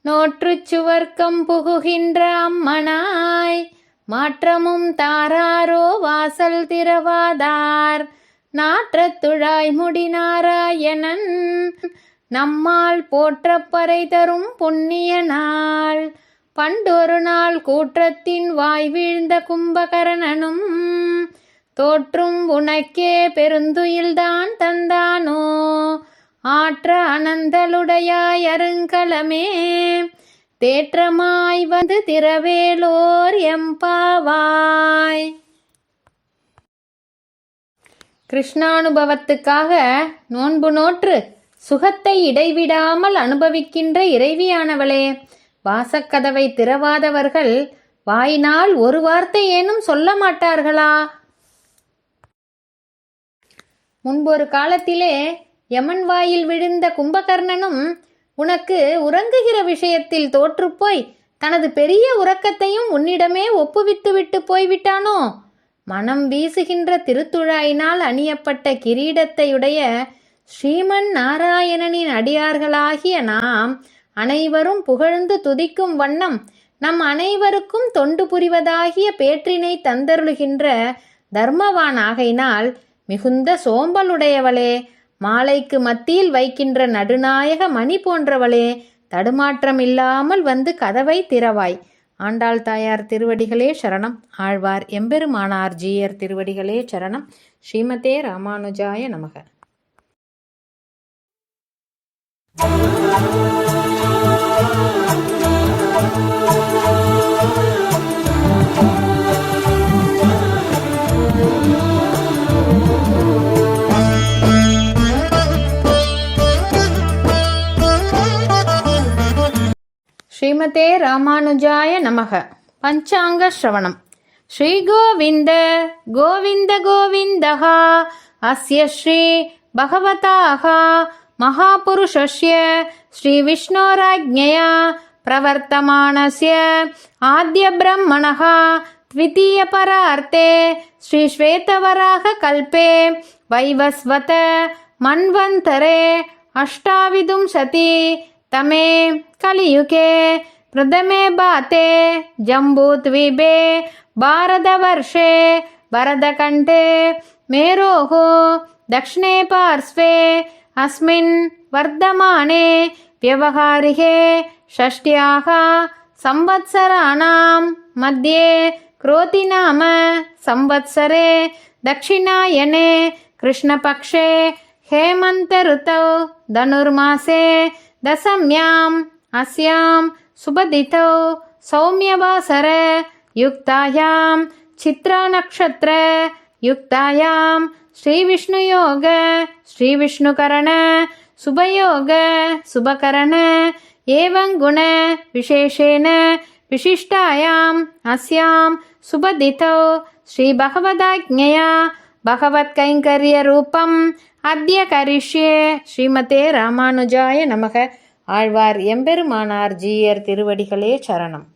நோற்றுச் சுவர்க்கம் புகுகின்ற அம்மனாய் மாற்றமும் தாராரோ வாசல் திரவாதார் நாற்றத்துழாய் முடிநாராயணன் நம்மால் போற்றப்பறை தரும் புண்ணிய நாள். பண்டொரு நாள் கூற்றத்தின் வாய் வீழ்ந்த கும்பகரணனும் தோற்றும் உனக்கே பெருந்துயில்தான் தந்தானோ. ஆற்ற அனந்தலுடையாய் அருங்கலமே தேற்றமாய் வந்து திரவேலோர் எம்பாவாய். கிருஷ்ணானுபவத்துக்காக நோன்பு நோற்று சுகத்தை இடைவிடாமல் அனுபவிக்கின்ற இறைவியானவளே வாசக்கதவை திறவாதவர்கள் வாயினால் ஒரு வார்த்தை ஏனும் சொல்ல மாட்டார்களா? முன்பொரு காலத்திலே யமன் வாயில் விழுந்த கும்பகர்ணனும் உனக்கு உறங்குகிற விஷயத்தில் தோற்றுப்போய் தனது பெரிய உறக்கத்தையும் உன்னிடமே ஒப்புவித்துவிட்டு போய்விட்டானோ? மனம் வீசுகின்ற திருத்துழாயினால் அணியப்பட்ட கிரீடத்தையுடைய ஸ்ரீமன் நாராயணனின் அடியார்களாகிய நாம் அனைவரும் புகழ்ந்து துதிக்கும் வண்ணம் நம் அனைவருக்கும் தொண்டு புரிவதாகிய பேற்றினை தந்தருளுகின்ற தர்மவான் ஆகையினால் மிகுந்த சோம்பலுடையவளே மாலைக்கு மத்தியில் வைக்கின்ற நடுநாயக மணி போன்றவளே தடுமாற்றம் இல்லாமல் வந்து கதவை திறவாய். ஆண்டாள் தாயார் திருவடிகளே சரணம். ஆழ்வார் எம்பெருமானார் ஜீயர் திருவடிகளே சரணம். ஸ்ரீமதே ராமானுஜாய நமக. ஸ்ரீமதே ராமானுஜாய நமக பஞ்சாங்க ஸ்ரவணம் ஸ்ரீகோவிந்த கோவிந்த கோவிந்தः அஸ்ய ஸ்ரீ பகவதாः महापुरुषस्य श्रीविष्णोराज्ञया प्रवर्तमानस्य आद्यब्रह्मणः द्वितीयपरार्ते श्रीश्वेतवराहकल्पे वैवस्वत मन्वन्तरे अष्टाविंशति तमे कलियुगे प्रथमे बाते जम्बूद्वीपे भारतवर्षे भरतकण्ठे मेरोः दक्षिणे पार्श्वे अस्मिन् वर्धमाने व्यवहारिके षष्ट्याः संवत्सराणां मध्ये क्रोतिनाम संवत्सरे दक्षिणायने कृष्णपक्षे हेमन्तऋतौ धनुर्मासे दशम्याम् अस्यां सुबदितौ सौम्यवासर युक्तायां चित्रानक्षत्र युक्तायां श्रीविष्णुयोग श्रीविष्णुकरण शुभयोग शुभकरण एवं गुण विशेषेण विशिष्टायाम् अस्यां सुबदितौ श्रीभगवदाज्ञया भगवत्कैङ्कर्यरूपम् அத்திய கரிஷ்யே. ஸ்ரீமதே ராமானுஜாய நமக. ஆழ்வார் எம்பெருமானார் ஜீயர் திருவடிகளே சரணம்.